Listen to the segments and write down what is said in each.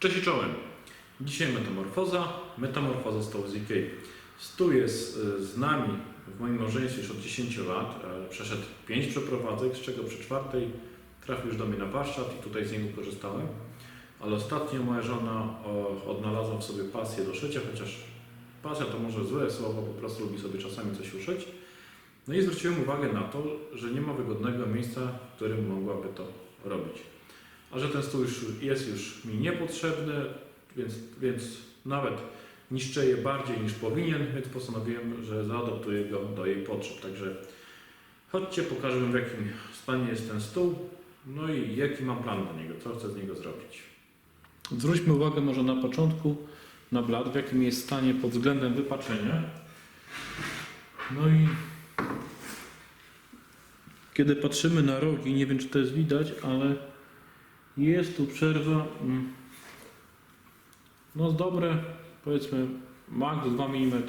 Cześć i czołem. Dzisiaj metamorfoza, metamorfoza stołu z Ikei. Stół jest y, z nami w moim małżeństwie już od 10 lat. E, Przeszedł 5 przeprowadzek, z czego przy czwartej trafił już do mnie na warsztat i tutaj z niego korzystałem. Ale ostatnio moja żona odnalazła w sobie pasję do szycia, chociaż pasja to może złe słowo, po prostu lubi sobie czasami coś uszyć. No i zwróciłem uwagę na to, że nie ma wygodnego miejsca, w którym mogłaby to robić. A że ten stół już jest już mi niepotrzebny, więc, więc nawet niszczę je bardziej niż powinien, więc postanowiłem, że zaadoptuję go do jej potrzeb. Także chodźcie, pokażę w jakim stanie jest ten stół, no i jaki mam plan do niego, co chcę z niego zrobić. Zwróćmy uwagę może na początku na blat, w jakim jest stanie pod względem wypaczenia. No i kiedy patrzymy na rogi, nie wiem czy to jest widać, ale jest tu przerwa, mm, no z dobre, powiedzmy, max 2 mm.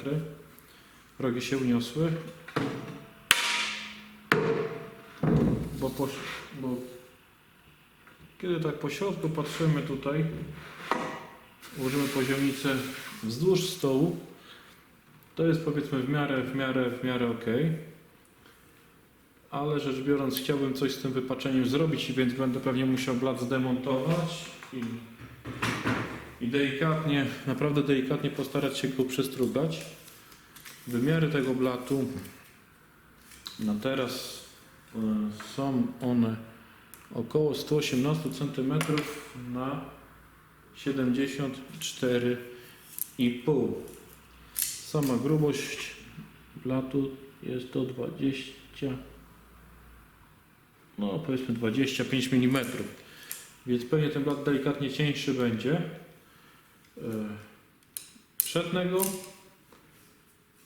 Rogi się uniosły. Bo, po, bo kiedy tak po środku patrzymy tutaj, ułożymy poziomicę wzdłuż stołu, to jest powiedzmy w miarę, w miarę, w miarę ok. Ale rzecz biorąc, chciałbym coś z tym wypaczeniem zrobić, więc będę pewnie musiał blat zdemontować i, i delikatnie, naprawdę delikatnie postarać się go przestrugać. Wymiary tego blatu na teraz e, są one około 118 cm na 74,5 Sama grubość blatu jest do 20 no powiedzmy 25 mm. Więc pewnie ten blat delikatnie cieńszy będzie. E, Przetnę go,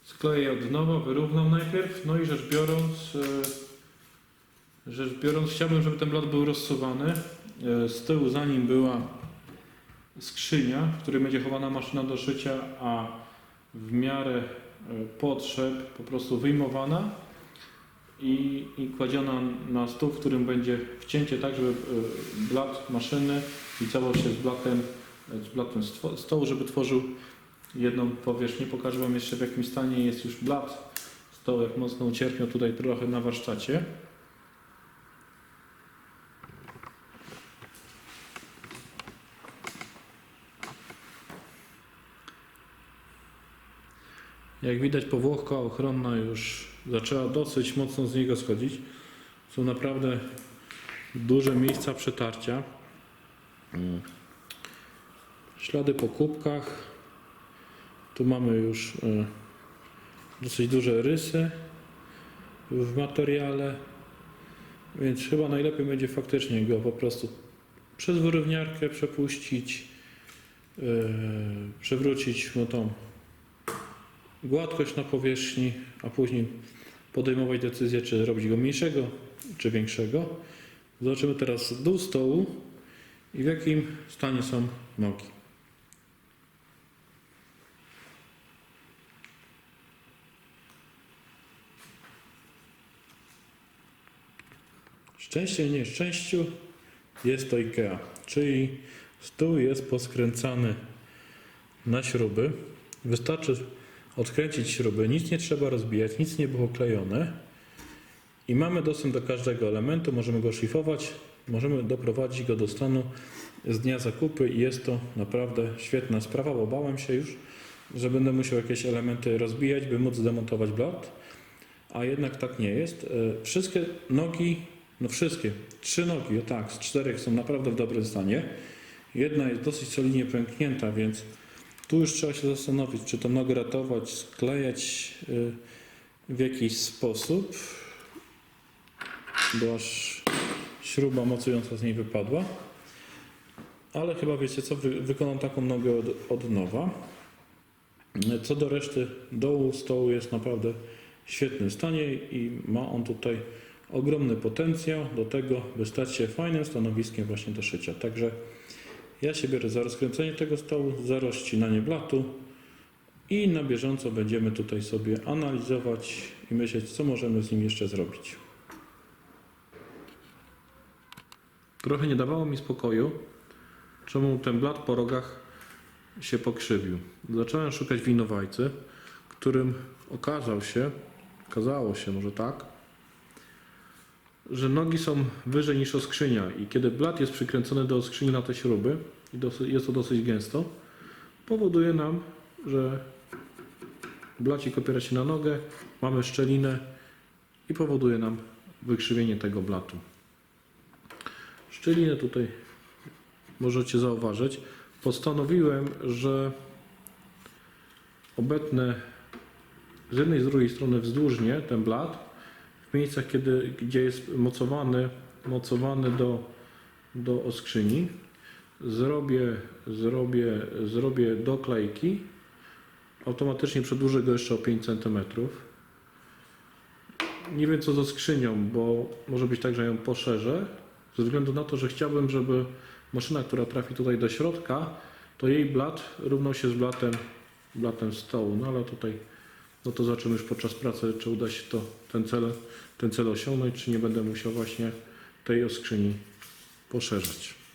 skleję od nowa, wyrównam najpierw, no i rzecz biorąc, e, rzecz biorąc chciałbym, żeby ten blat był rozsuwany. E, Z tyłu za nim była skrzynia, w której będzie chowana maszyna do szycia, a w miarę e, potrzeb po prostu wyjmowana i, i kładziona na stół, w którym będzie wcięcie tak, żeby e, blat maszyny całość się z blatem, z blatem stołu, żeby tworzył jedną powierzchnię. Pokażę Wam jeszcze w jakim stanie jest już blat stołu, jak mocno ucierpiał tutaj trochę na warsztacie. Jak widać powłoka ochronna już zaczęła dosyć mocno z niego schodzić. Są naprawdę duże miejsca przetarcia. Mm. Ślady po kubkach. Tu mamy już e, dosyć duże rysy w materiale. Więc chyba najlepiej będzie faktycznie go po prostu przez wyrówniarkę przepuścić, e, przewrócić mu tą gładkość na powierzchni, a później podejmować decyzję, czy zrobić go mniejszego, czy większego. Zobaczymy teraz dół stołu i w jakim stanie są nogi. Szczęście nieszczęściu jest to IKEA, czyli stół jest poskręcany na śruby. Wystarczy odkręcić śruby, nic nie trzeba rozbijać, nic nie było klejone i mamy dostęp do każdego elementu, możemy go szlifować, możemy doprowadzić go do stanu z dnia zakupy i jest to naprawdę świetna sprawa, bo bałem się już, że będę musiał jakieś elementy rozbijać, by móc zdemontować blat, a jednak tak nie jest. E, Wszystkie nogi, no wszystkie, trzy nogi, o tak, z czterech są naprawdę w dobrym stanie. Jedna jest dosyć solidnie pęknięta, więc tu już trzeba się zastanowić, czy tą nogę ratować, sklejać y, w jakiś sposób, bo aż śruba mocująca z niej wypadła. Ale chyba wiecie co, wy, wykonam taką nogę od, od nowa. Co do reszty dołu stołu jest naprawdę w świetnym stanie i ma on tutaj ogromny potencjał do tego, by stać się fajnym stanowiskiem właśnie do szycia. Także ja się biorę za rozkręcenie tego stołu, za rozcinanie blatu i na bieżąco będziemy tutaj sobie analizować i myśleć, co możemy z nim jeszcze zrobić. Trochę nie dawało mi spokoju czemu ten blat po rogach się pokrzywił. Zacząłem szukać winowajcy, którym okazał się, okazało się może tak, że nogi są wyżej niż oskrzynia i kiedy blat jest przykręcony do skrzyni na te śruby i jest to dosyć gęsto, powoduje nam, że blacik opiera się na nogę, mamy szczelinę i powoduje nam wykrzywienie tego blatu. Szczelinę tutaj możecie zauważyć. Postanowiłem, że obetnę z jednej i z drugiej strony wzdłużnie ten blat miejscach, kiedy, gdzie jest mocowany, mocowany do, do oskrzyni. Zrobię, zrobię, zrobię doklejki. Automatycznie przedłużę go jeszcze o 5 cm. Nie wiem co ze skrzynią, bo może być tak, że ją poszerzę. Ze względu na to, że chciałbym, żeby maszyna, która trafi tutaj do środka, to jej blat równał się z blatem, blatem stołu. No ale tutaj, no to zobaczymy już podczas pracy, czy uda się to, ten cel, ten cel osiągnąć, czy nie będę musiał właśnie tej oskrzyni poszerzać.